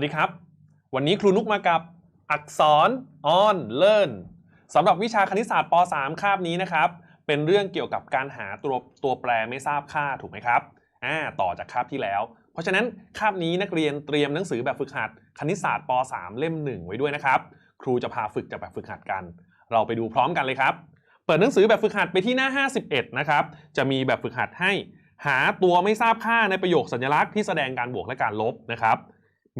สวัสดีครับ วันนี้ครูนุกมากับอักษร on learn สำหรับวิชาคณิตศาสตร์ป .3 คาบนี้นะครับ เป็นเรื่องเกี่ยวกับการหาตัวตัวแปรไม่ทราบค่าถูกไหมครับอ่าต่อจากคาบที่แล้ว เพราะฉะนั้นคาบนี้นักเรียนเตรียมหนังสือแบบฝึกหัดคณิตศาสตร์ป .3 เล่ม 1 ไว้ด้วยนะครับ ครูจะพาฝึกจากแบบฝึกหัดกัน เราไปดูพร้อมกันเลยครับ เปิดหนังสือแบบฝึกหัดไปที่หน้า 51 นะครับ จะมีแบบฝึกหัดให้ หาตัวไม่ทราบค่าในประโยคสัญลักษณ์ที่แสดงการบวกและการลบนะครับ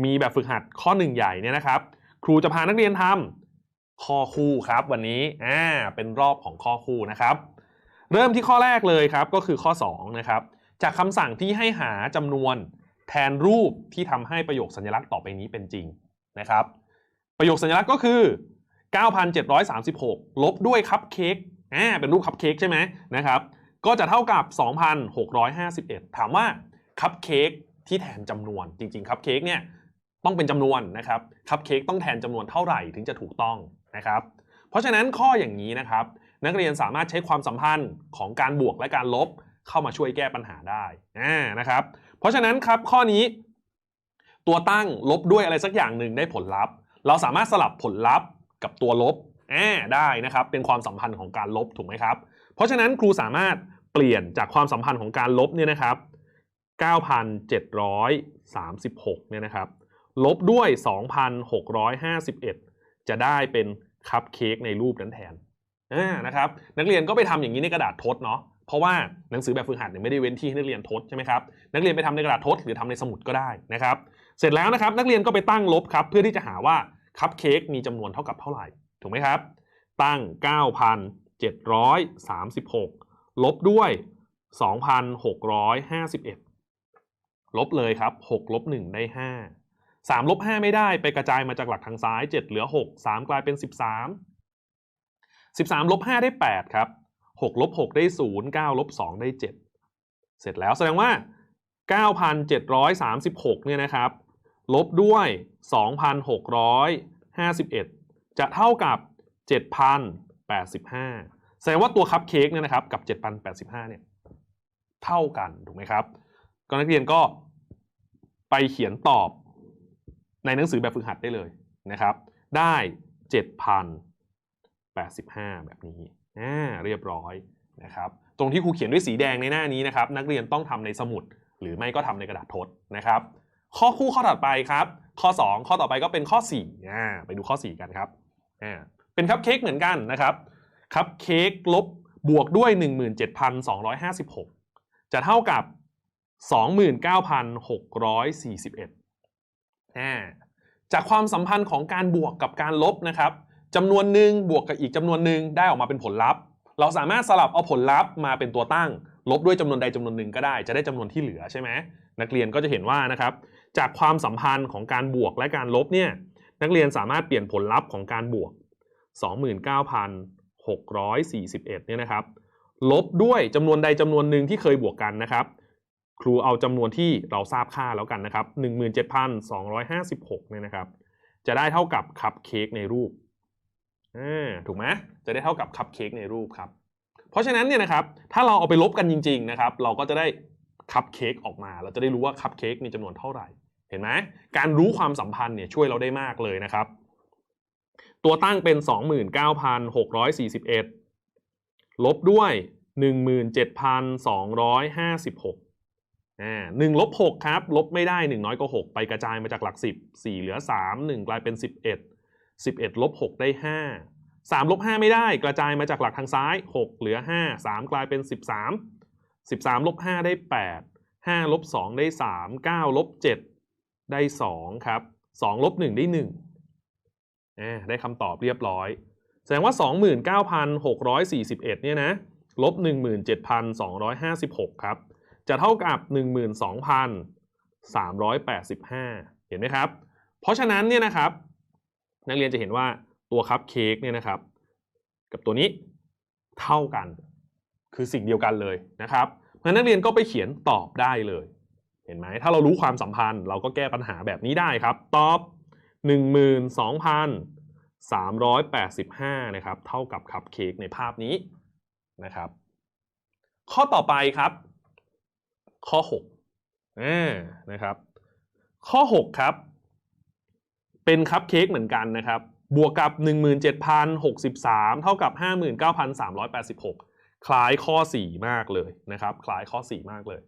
มีแบบฝึกหัดข้อ1ใหญ่เนี่ยนะครับ ครูจะพานักเรียนทำข้อคู่ครับวันนี้อ่าเป็นรอบของข้อคู่นะครับ เริ่มที่ข้อแรกเลยครับก็คือข้อ2นะครับจากคำสั่งที่ให้หาจำนวนแทนรูปที่ทำให้ประโยคสัญลักษณ์ต่อไปนี้เป็นจริงนะครับ ประโยคสัญลักษณ์ก็คือ 9,736 ลบด้วยคัพเค้กอ่าเป็นรูปคัพเค้กใช่ไหมนะครับก็จะเท่ากับ 2,651 ถามว่าคัพเค้กที่แทนจำนวนจริงๆคัพเค้กเนี่ย ต้องเป็นจำนวนนะครับคัพเค้กต้องแทนจำนวนเท่าไหร่ถึงจะถูกต้องนะครับ เพราะฉะนั้นข้ออย่างนี้นะครับ นักเรียนสามารถใช้ความสัมพันธ์ของการบวกและการลบเข้ามาช่วยแก้ปัญหาได้นะครับ เพราะฉะนั้นครับข้อนี้ ตัวตั้งลบด้วยอะไรสักอย่างหนึ่งได้ผลลัพธ์ เราสามารถสลับผลลัพธ์กับตัวลบได้นะครับ เป็นความสัมพันธ์ของการลบถูกไหมครับ เพราะฉะนั้นครูสามารถเปลี่ยนจากความสัมพันธ์ของการลบเนี่ยนะครับ 9,736เนี่ยนะครับ ลบด้วย 2,651 จะได้เป็นคัพเค้กในรูปนั้นแทนอ่านะครับนักเรียนก็ไปทำอย่างนี้ในกระดาษทดเนาะเพราะว่าหนังสือแบบฝึกหัดเนี่ยไม่ได้เว้นที่ให้นักเรียนทดใช่ไหมครับนักเรียนไปทำในกระดาษทดหรือทำในสมุดก็ได้นะครับ เสร็จแล้วนะครับนักเรียนก็ไปตั้งลบครับ เพื่อที่จะหาว่าคัพเค้กมีจำนวนเท่ากับเท่าไหร่ถูกไหมครับ ตั้ง 9,736 ลบด้วย 2,651 ลบเลยครับ 6 ลบ 1 ได้ 5 3ลบ5ไม่ได้ไปกระจายมาจากหลักทางซ้าย 7 เหลือ 6 3 กลายเป็น 13 13ลบ5ได้ 8 ครับ 6ลบ6ได้ 0 9ลบ2ได้ 7 เสร็จแล้วแสดงว่า 9,736 เนี่ยนะครับ ลบด้วย 2,651 จะเท่ากับ 7,085 แสดงว่าตัวคัพเค้กเนี่ยนะครับกับ 7,085 เนี่ยเท่ากันถูกไหมครับ ก็นักเรียนก็ไปเขียนตอบ ในหนังสือแบบฝึกหัดได้เลยนะครับ ได้7,085แบบนี้อ่าเรียบร้อยนะครับตรงที่ครูเขียนด้วยสีแดงในหน้านี้นะครับ นักเรียนต้องทำในสมุด หรือไม่ก็ทำในกระดาษทดนะครับ ข้อคู่ข้อถัดไปครับ ข้อ 2 ข้อต่อไปก็เป็นข้อ4อ่าไปดูข้อ 4 กันครับอ่าเป็นคัพเค้กเหมือนกันนะครับคัพเค้กลบบวกด้วย 17,256 จะเท่ากับ 29,641อ่า จากความสัมพันธ์ของการบวกกับการลบนะครับจำนวนหนึ่งบวกกับอีกจำนวนหนึ่งได้ออกมาเป็นผลลัพธ์ เราสามารถสลับเอาผลลัพธ์มาเป็นตัวตั้ง ลบด้วยจำนวนใดจำนวนหนึ่งก็ได้ จะได้จำนวนที่เหลือใช่ไหมนักเรียนก็จะเห็นว่านะครับจากความสัมพันธ์ของการบวกและการลบเนี่ยนักเรียนสามารถเปลี่ยนผลลัพธ์ของการบวก 29,641เนี่ยนะครับลบด้วยจำนวนใดจำนวนหนึ่งที่เคยบวกกันนะครับ ครูเอาจำนวนที่เราทราบค่าแล้วกันนะครับ 17,256เนี่ยนะครับ จะได้เท่ากับคัพเค้กในรูปอถูกไหมจะได้เท่ากับคัพเค้กในรูปครับ เพราะฉะนั้นเนี่ยนะครับ ถ้าเราเอาไปลบกันจริง ๆ นะครับ เราก็จะได้คัพเค้กออกมา เราจะได้รู้ว่าคัพเค้กมีจำนวนเท่าไหร่ เห็นไหมการรู้ความสัมพันธ์เนี่ยช่วยเราได้มากเลยนะครับ ตัวตั้งเป็น 29,641 ลบด้วย 17,256 อ่าหนึ่งลบ6ครับลบไม่ได้1น้อยกว่า6ไปกระจายมาจากหลัก10 4เหลือ3 1กลายเป็น11 11ลบ6ได้5 3ลบ5ไม่ได้กระจายมาจากหลักทางซ้าย6เหลือ5 3กลายเป็น13 13ลบ5ได้8 5ลบ2ได้3 9ลบ7ได้2ครับ2ลบ1ได้1อ่าได้คำตอบเรียบร้อย แสดงว่า29,641เนี่ยนะลบ17,256ครับ จะเท่ากับ 12,385 เห็นไหมครับ เพราะฉะนั้นเนี่ยนะครับ นักเรียนจะเห็นว่าตัวคัพเค้กเนี่ยนะครับ กับตัวนี้เท่ากัน คือสิ่งเดียวกันเลยนะครับเพราะฉะนั้นนักเรียนก็ไปเขียนตอบได้เลย เห็นไหมถ้าเรารู้ความสัมพันธ์ เราก็แก้ปัญหาแบบนี้ได้ครับ ตอบ 12,385 นะครับ เท่ากับคัพเค้กในภาพนี้นะครับ ข้อต่อไปครับ ข้อ6อ่านะครับ ข้อ 6 ครับ เป็นคัพเค้กเหมือนกันนะครับ บวกกับ 17,063 เท่ากับ 59,386 คล้ายข้อ 4 มากเลยนะครับ คล้ายข้อ 4 มากเลย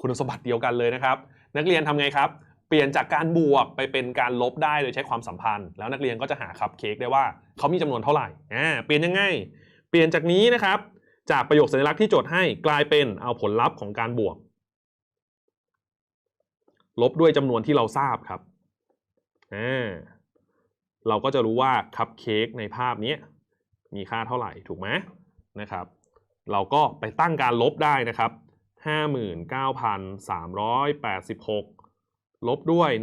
คุณสมบัติเดียวกันเลยนะครับ นักเรียนทำไงครับ เปลี่ยนจากการบวกไปเป็นการลบได้โดยใช้ความสัมพันธ์ แล้วนักเรียนก็จะหาคัพเค้กได้ว่าเขามีจำนวนเท่าไหร่อ่าเปลี่ยนยังไง เปลี่ยนจากนี้นะครับจากประโยคสัญลักษณ์ที่โจทย์ให้กลายเป็นเอาผลลัพธ์ของการบวก ลบด้วยจำนวนที่เราทราบครับอ่าเราก็จะรู้ว่าคัพเค้กในภาพนี้มีค่าเท่าไหร่ถูกไหมนะครับ เราก็ไปตั้งการลบได้นะครับ 59,386 ลบด้วย 17,063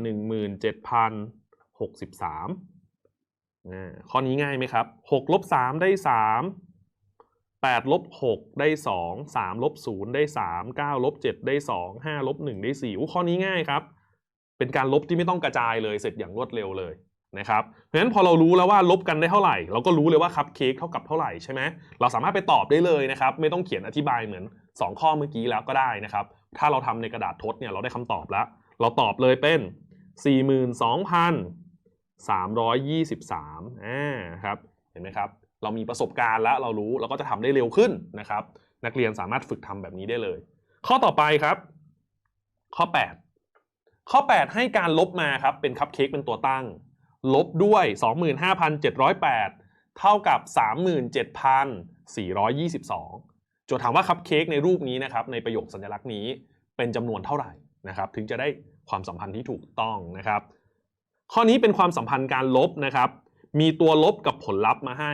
อ่าข้อนี้ง่ายไหมครับ 6 ลบ 3 ได้ 3 8ลบ6ได้ 2 3ลบ0ได้ 3 9ลบ7ได้ 2 5ลบ1ได้4อู้ข้อนี้ง่ายครับ เป็นการลบที่ไม่ต้องกระจายเลยเสร็จอย่างรวดเร็วเลยนะครับเพราะฉะนั้นพอเรารู้แล้วว่าลบกันได้เท่าไหร่ เราก็รู้เลยว่าคัพเค้กเท่ากับเท่าไหร่ใช่ไหมเราสามารถไปตอบได้เลยนะครับ ไม่ต้องเขียนอธิบายเหมือน 2 ข้อเมื่อกี้แล้วก็ได้นะครับ ถ้าเราทำในกระดาษทดเนี่ยเราได้คำตอบแล้ว เราตอบเลยเป็น 42,323อ่าครับเห็นไหมครับ เรามีประสบการณ์แล้วเรารู้เราก็จะทำได้เร็วขึ้นนะครับ นักเรียนสามารถฝึกทำแบบนี้ได้เลย ข้อต่อไปครับ ข้อ 8 ข้อ 8 ให้การลบมาครับเป็นคัพเค้กเป็นตัวตั้ง ลบด้วย 25,708 เท่ากับ 37,422 โจทย์ถามว่าคัพเค้กในรูปนี้นะครับ ในประโยคสัญลักษณ์นี้เป็นจำนวนเท่าไหร่นะครับ ถึงจะได้ความสัมพันธ์ที่ถูกต้องนะครับ ข้อนี้เป็นความสัมพันธ์การลบนะครับ มีตัวลบกับผลลัพธ์มาให้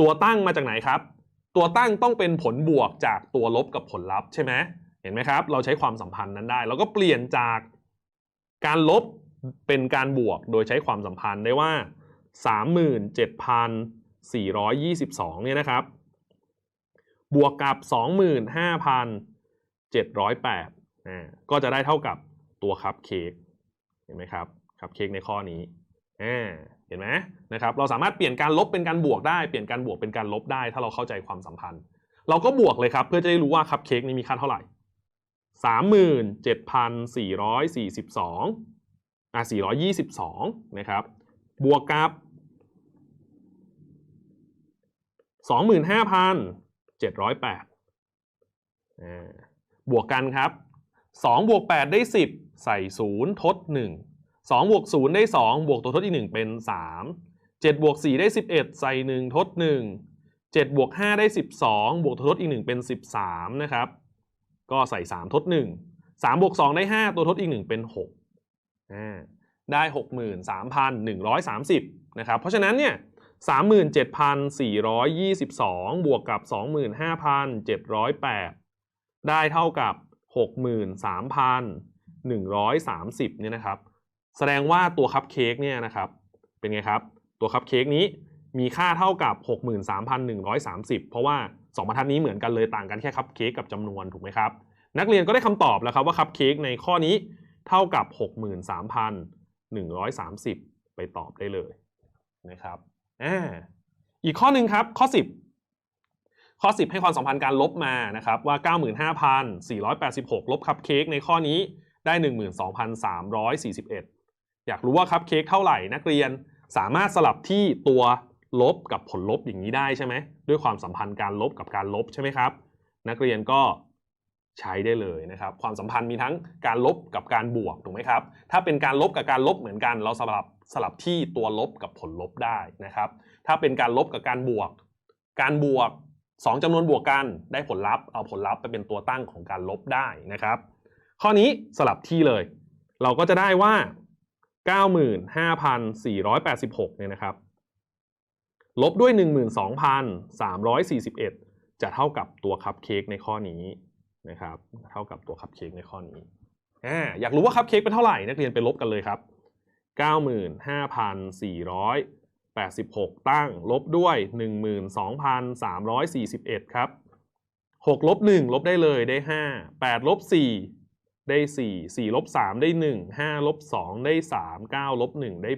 ตัวตั้งมาจากไหนครับ ตัวตั้งต้องเป็นผลบวกจากตัวลบกับผลลัพธ์ใช่ไหมเห็นไหมครับ เราใช้ความสัมพันธ์นั้นได้ เราก็เปลี่ยนจากการลบเป็นการบวกโดยใช้ความสัมพันธ์ได้ว่า 37,422เนี่ยนะครับ บวกกับ 25,708อ่าก็จะได้เท่ากับตัวคัพเค้กเห็นไหมครับคัพเค้กในข้อนี้อ่า ห็นไหมนะครับเราสามารถเปลี่ยนการลบเป็นการบวกได้เปลี่ยนการบวกเป็นการลบได้ ถ้าเราเข้าใจความสัมพันธ์ เราก็บวกเลยครับเพื่อจะได้รู้ว่าคัพเค้กนี้มีค่าเท่าไหร่37,442อะ422นะครับบวกกับ25,708อ่นห้าพันเจ็ดร้อยแปดบวกกันครับ2บวก8ได้10ใส่0ทด1 2บวก0ได้ 2 บวกตัวทดอีก 1 เป็น 3 7บวก4ได้ 11 ใส่ 1 ทด 1 7บวก5ได้ 12 บวกตัวทดอีก 1 เป็น 13 นะครับ ก็ใส่ 3 ทด 1 3บวก2ได้ 5 ตัวทดอีก 1 เป็น6อ่าได้ 63,130 นะครับ เพราะฉะนั้นเนี่ย37,422 บวกกับ 25,708 ได้เท่ากับ 63,130 เนี่ยนะครับ แสดงว่าตัวคัพเค้กเนี่ยนะครับเป็นไงครับ ตัวคัพเค้กนี้มีค่าเท่ากับ 63,130 เพราะว่า2บรรทัดนี้เหมือนกันเลยต่างกันแค่คัพเค้กกับจำนวนถูกไหมครับ นักเรียนก็ได้คำตอบแล้วครับว่าคัพเค้กในข้อนี้เท่ากับ 63,130 ไปตอบได้เลยนะครับอ่าอีกข้อหนึ่งครับข้อ 10 ข้อ 10 ให้ความสัมพันธ์การลบมานะครับว่า 95,486 ลบคัพเค้กในข้อนี้ได้ 12,341 อยากรู้ว่าคัพเค้กเท่าไหร่นักเรียนสามารถสลับที่ตัวลบกับผลลบอย่างนี้ได้ใช่ไหมด้วยความสัมพันธ์การลบกับการลบใช่ไหมครับ นักเรียนก็ใช้ได้เลยนะครับ ความสัมพันธ์มีทั้งการลบกับการบวกถูกไหมครับ ถ้าเป็นการลบกับการลบเหมือนกัน เราสลับสลับที่ตัวลบกับผลลบได้นะครับ ถ้าเป็นการลบกับการบวก การบวก 2จำนวนบวกกันได้ผลลัพธ์เอาผลลัพธ์ไปเป็นตัวตั้งของการลบได้นะครับ ข้อนี้สลับที่เลย เราก็จะได้ว่า 95,486เนี่ยนะครับ ลบด้วย 12,341 จะเท่ากับตัวคัพเค้กในข้อนี้นะครับ เท่ากับตัวคัพเค้กในข้อนี้อ่าอยากรู้ว่าคัพเค้กเป็นเท่าไหร่นักเรียนไปลบกันเลยครับ 95,486 ตั้งลบด้วย 12,341 ครับ 6 ลบ 1 ลบได้เลยได้ 5 8 ลบ 4 ได้ 4 4ลบ3ได้ 1 5ลบ2ได้ 3 9ลบ1ได้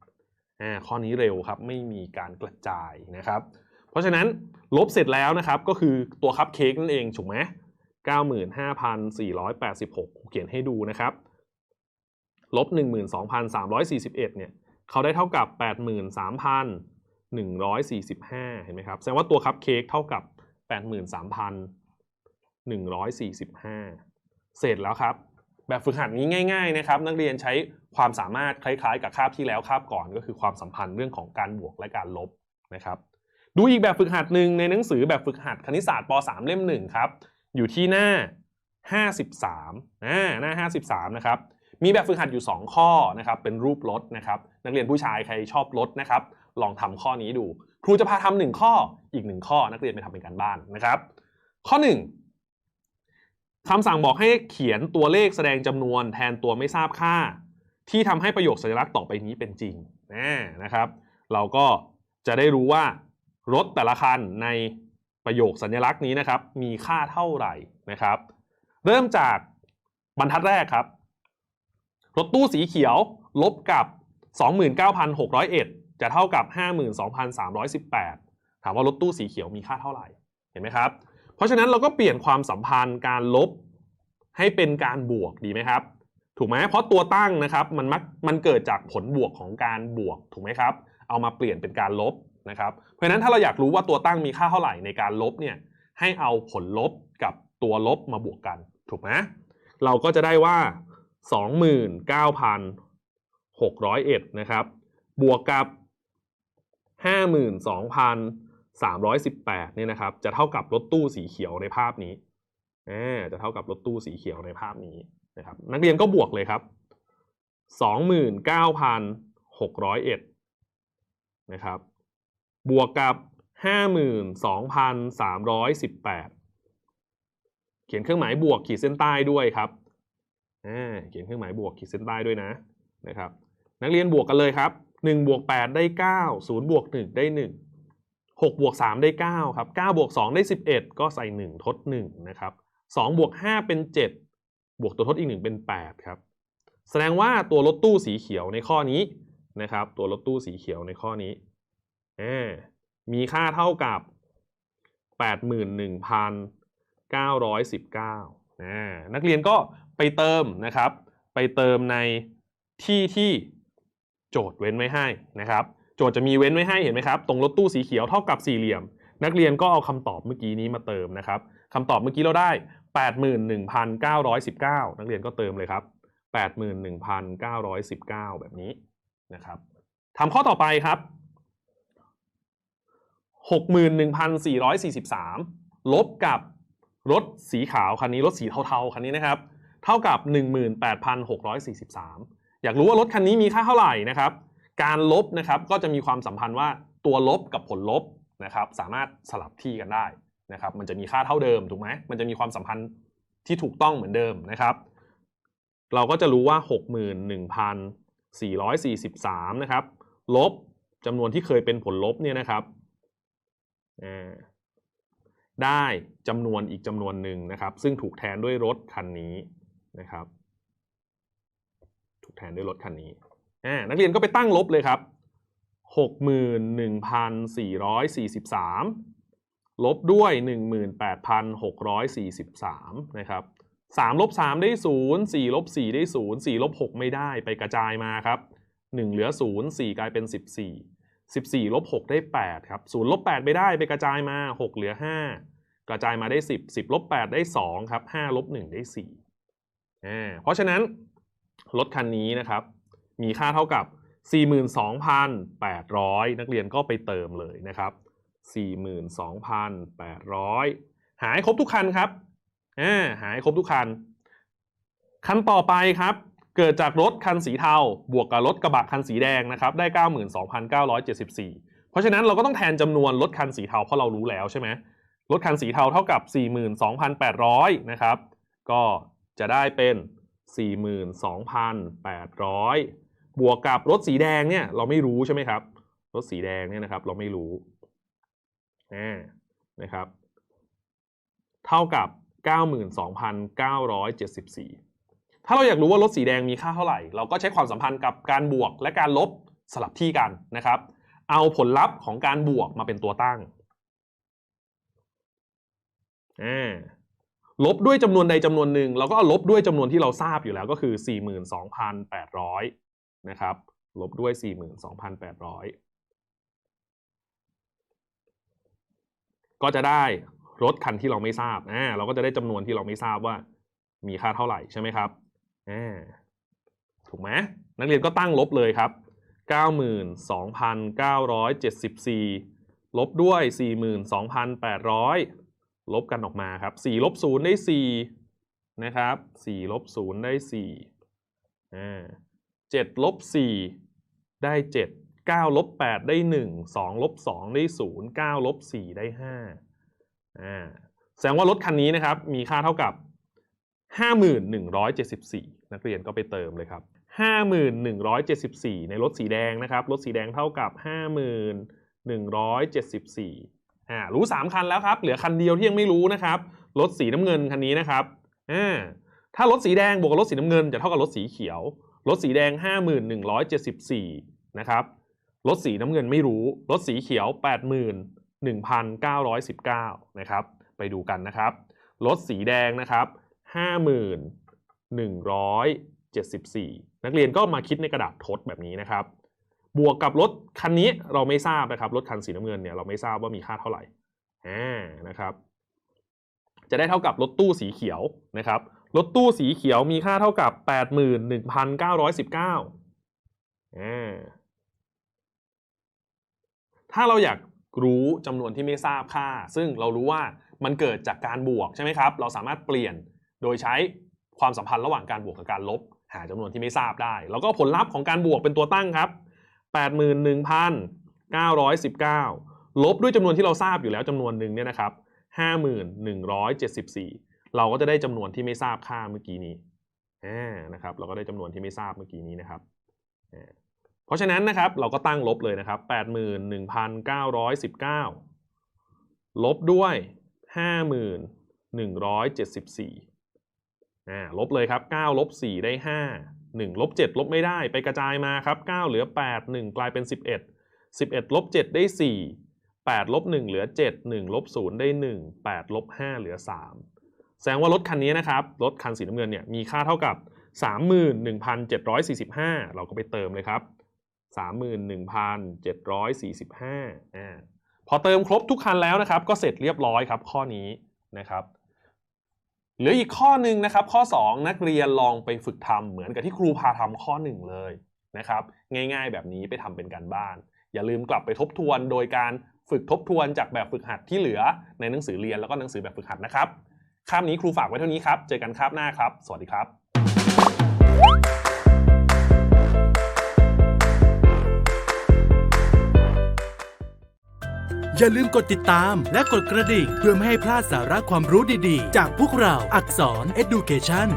8อ่าข้อนี้เร็วครับไม่มีการกระจายนะครับ เพราะฉะนั้นลบเสร็จแล้วนะครับก็คือตัวคัพเค้กนั่นเองถูกไหม95,486 เขียนให้ดูนะครับลบ12,341เนี่ยเขาได้เท่ากับ 83,145 เห็นไหมครับ แสดงว่าตัวคัพเค้กเท่ากับ 83,145 เสร็จแล้วครับ แบบฝึกหัดนี้ง่าย ๆนะครับ นักเรียนใช้ความสามารถคล้ายๆ กับคาบที่แล้วคาบก่อนก็คือความสัมพันธ์เรื่องของการบวกและการลบนะครับ ดูอีกแบบฝึกหัดหนึ่งในหนังสือแบบฝึกหัดคณิตศาสตร์ป .3 เล่ม1ครับ อยู่ที่หน้า 53อ่าหน้า 53 นะครับมีแบบฝึกหัดอยู่ 2 ข้อนะครับเป็นรูปรถนะครับ นักเรียนผู้ชายใครชอบรถนะครับ ลองทำข้อนี้ดู ครูจะพาทำหนึ่งข้ออีกหนึ่งข้อนักเรียนไปทำเป็นการบ้านนะครับ ข้อ 1 คำสั่งบอกให้เขียนตัวเลขแสดงจำนวนแทนตัวไม่ทราบค่า ที่ทำให้ประโยคสัญลักษณ์ต่อไปนี้เป็นจริงนะครับ เราก็จะได้รู้ว่ารถแต่ละคันในประโยคสัญลักษณ์นี้นะครับ มีค่าเท่าไหร่นะครับ เริ่มจากบรรทัดแรกครับ รถตู้สีเขียวลบกับ 29,601 จะเท่ากับ 52,318 ถามว่ารถตู้สีเขียวมีค่าเท่าไหร่เห็นไหมครับ เพราะฉะนั้นเราก็เปลี่ยนความสัมพันธ์การลบให้เป็นการบวกดีไหมครับ ถูกไหมเพราะตัวตั้งนะครับมันมักมันเกิดจากผลบวกของการบวกถูกไหมครับ เอามาเปลี่ยนเป็นการลบนะครับ เพราะฉะนั้นถ้าเราอยากรู้ว่าตัวตั้งมีค่าเท่าไหร่ในการลบเนี่ยให้เอาผลลบกับตัวลบมาบวกกัน ถูกไหมเราก็จะได้ว่า 29,601นะครับบวกกับ 318เนี่ยนะครับจะเท่ากับรถตู้สีเขียวในภาพนี้อ่าจะเท่ากับรถตู้สีเขียวในภาพนี้นะครับนักเรียนก็บวกเลยครับ 29,601นะครับบวกกับ 52,318 เขียนเครื่องหมายบวกขีดเส้นใต้ด้วยครับเขียนเครื่องหมายบวกขีดเส้นใต้ด้วยนะนะครับ นักเรียนบวกกันเลยครับ 1 บวก 8 ได้ 9 0 บวก 1 ได้ 1 6บวก3ได้9ครับ9บวก2ได้ 11 ก็ใส่ 1 ทด1นะครับ2บวก5เป็น 7 บวกตัวทดอีก 1 เป็น 8 ครับ แสดงว่าตัวรถตู้สีเขียวในข้อนี้นะครับ ตัวรถตู้สีเขียวในข้อนี้มีค่าเท่ากับ 81,919อ่านักเรียนก็ไปเติมนะครับ ไปเติมในที่ที่โจทย์เว้นไว้ให้นะครับ โจทย์จะมีเว้นไว้ให้เห็นไหมครับ ตรงรถตู้สีเขียวเท่ากับสี่เหลี่ยม นักเรียนก็เอาคำตอบเมื่อกี้นี้มาเติมนะครับคำตอบเมื่อกี้เราได้ 81,919 นักเรียนก็เติมเลยครับ 81,919 แบบนี้นะครับทำข้อต่อไปครับ 61,443 ลบกับรถสีขาวคันนี้รถสีเทาๆคันนี้นะครับ เท่ากับ 18,643 อยากรู้ว่ารถคันนี้มีค่าเท่าไหร่นะครับ การลบนะครับก็จะมีความสัมพันธ์ว่าตัวลบกับผลลบนะครับสามารถสลับที่กันได้นะครับมันจะมีค่าเท่าเดิมถูกไหมมันจะมีความสัมพันธ์ที่ถูกต้องเหมือนเดิมนะครับ เราก็จะรู้ว่า 61,443นะครับลบจำนวนที่เคยเป็นผลลบเนี่ยนะครับได้จำนวนอีกจำนวนหนึ่งนะครับ ซึ่งถูกแทนด้วยรถคันนี้นะครับ ถูกแทนด้วยรถคันนี้ อ่านักเรียนก็ไปตั้งลบเลยครับ 61,443 ลบด้วย 18,643 นะครับ3ลบ3ได้ 0 4ลบ4ได้ 0 4ลบ6ไม่ได้ไปกระจายมาครับ 1 เหลือ 0 4 กลายเป็น 14 14ลบ6ได้ 8 ครับ0ลบ8ไม่ได้ไปกระจายมา 6 เหลือ 5 กระจายมาได้ 10 10ลบ8ได้ 2 ครับ5ลบ1ได้4อ่าเพราะฉะนั้นรถคันนี้นะครับ มีค่าเท่ากับ 42,800 นักเรียนก็ไปเติมเลยนะครับ 42,800 หายครบทุกคันครับอ่าหายครบทุกคัน คันต่อไปครับ เกิดจากรถคันสีเทา บวกกับรถกระบะคันสีแดงนะครับ ได้ 92,974 เพราะฉะนั้นเราก็ต้องแทนจำนวนรถคันสีเทาเพราะเรารู้แล้วใช่ไหมรถคันสีเทาเท่ากับ 42,800 นะครับ ก็จะได้เป็น 42,800 บวกกับรถสีแดงเนี่ยเราไม่รู้ใช่ไหมครับ รถสีแดงเนี่ยนะครับ เราไม่รู้อนะครับ เท่ากับ 92,974 ถ้าเราอยากรู้ว่ารถสีแดงมีค่าเท่าไหร่ เราก็ใช้ความสัมพันธ์กับการบวกและการลบสลับที่กันนะครับ เอาผลลัพธ์ของการบวกมาเป็นตัวตั้งลบด้วยจำนวนใดจำนวนหนึ่งเราก็ลบด้วยจำนวนที่เราทราบอยู่แล้วก็คือ 42,800 นะครับลบด้วย 42,800 ก็จะได้รถคันที่เราไม่ทราบอ่าเราก็จะได้จำนวนที่เราไม่ทราบว่ามีค่าเท่าไหร่ใช่ไหมครับอ่าถูกไหมนักเรียนก็ตั้งลบเลยครับ 92,974 ลบด้วย 42,800 ลบกันออกมาครับ 4 ลบ 0 ได้ 4 นะครับ 4 ลบ 0 ได้4อ่า 7ลบ4ได้ 7 9ลบ8ได้ 1 2ลบ2ได้ 0 9ลบ4ได้5อ่าแสดงว่ารถคันนี้นะครับ มีค่าเท่ากับ 5174 นักเรียนก็ไปเติมเลยครับ 5174 ในรถสีแดงนะครับ รถสีแดงเท่ากับ 5174อ่ารู้ 3 คันแล้วครับ เหลือคันเดียวที่ยังไม่รู้นะครับ รถสีน้ำเงินคันนี้นะครับอ่าถ้ารถสีแดงบวกกับรถสีน้ำเงินจะเท่ากับรถสีเขียว รถสีแดง 5174 นะครับ รถสีน้ำเงินไม่รู้ รถสีเขียว 81,919 นะครับ ไปดูกันนะครับ รถสีแดงนะครับ 5174 นักเรียนก็มาคิดในกระดาษทดแบบนี้นะครับ บวกกับรถคันนี้เราไม่ทราบนะครับ รถคันสีน้ำเงินเนี่ยเราไม่ทราบว่ามีค่าเท่าไหร่อ่านะครับ จะได้เท่ากับรถตู้สีเขียวนะครับ รถตู้สีเขียวมีค่าเท่ากับ 81,919อ่าถ้าเราอยากรู้จำนวนที่ไม่ทราบค่า ซึ่งเรารู้ว่ามันเกิดจากการบวกใช่ไหมครับ เราสามารถเปลี่ยนโดยใช้ความสัมพันธ์ระหว่างการบวกกับการลบ หาจำนวนที่ไม่ทราบได้ แล้วก็ผลลัพธ์ของการบวกเป็นตัวตั้งครับ 81,919 ลบด้วยจำนวนที่เราทราบอยู่แล้วจำนวนหนึ่งเนี่ยนะครับ 5174 เราก็จะได้จำนวนที่ไม่ทราบค่าเมื่อกี้นี้นะครับ เราก็ได้จำนวนที่ไม่ทราบเมื่อกี้นี้นะครับ เพราะฉะนั้นนะครับเราก็ตั้งลบเลยนะครับ 81,919 ลบด้วย 5174อ่าลบเลยครับ9ลบ4ได้ 5 1ลบ7ลบไม่ได้ไปกระจายมาครับ 9 เหลือ 8 1 กลายเป็น 11 11ลบ7ได้ 4 8ลบ1เหลือ 7 1ลบ0ได้ 1 8ลบ5เหลือ 3 แสดงว่ารถคันนี้นะครับ รถคันสีน้ำเงินเนี่ยมีค่าเท่ากับ 31,745 เราก็ไปเติมเลยครับ 31,745อ่าพอเติมครบทุกคันแล้วนะครับ ก็เสร็จเรียบร้อยครับข้อนี้นะครับเหลืออีกข้อหนึ่งนะครับ ข้อ 2 นักเรียนลองไปฝึกทำเหมือนกับที่ครูพาทำข้อ 1 เลยนะครับ ง่ายๆแบบนี้ไปทำเป็นการบ้าน อย่าลืมกลับไปทบทวนโดยการฝึกทบทวนจากแบบฝึกหัดที่เหลือในหนังสือเรียนแล้วก็หนังสือแบบฝึกหัดนะครับ คาบนี้ครูฝากไว้เท่านี้ครับ เจอกันคาบหน้าครับ สวัสดีครับอย่าลืมกดติดตามและกดกระดิ่ง เพื่อไม่ให้พลาดสาระความรู้ดีๆ จากพวกเราอักษร Education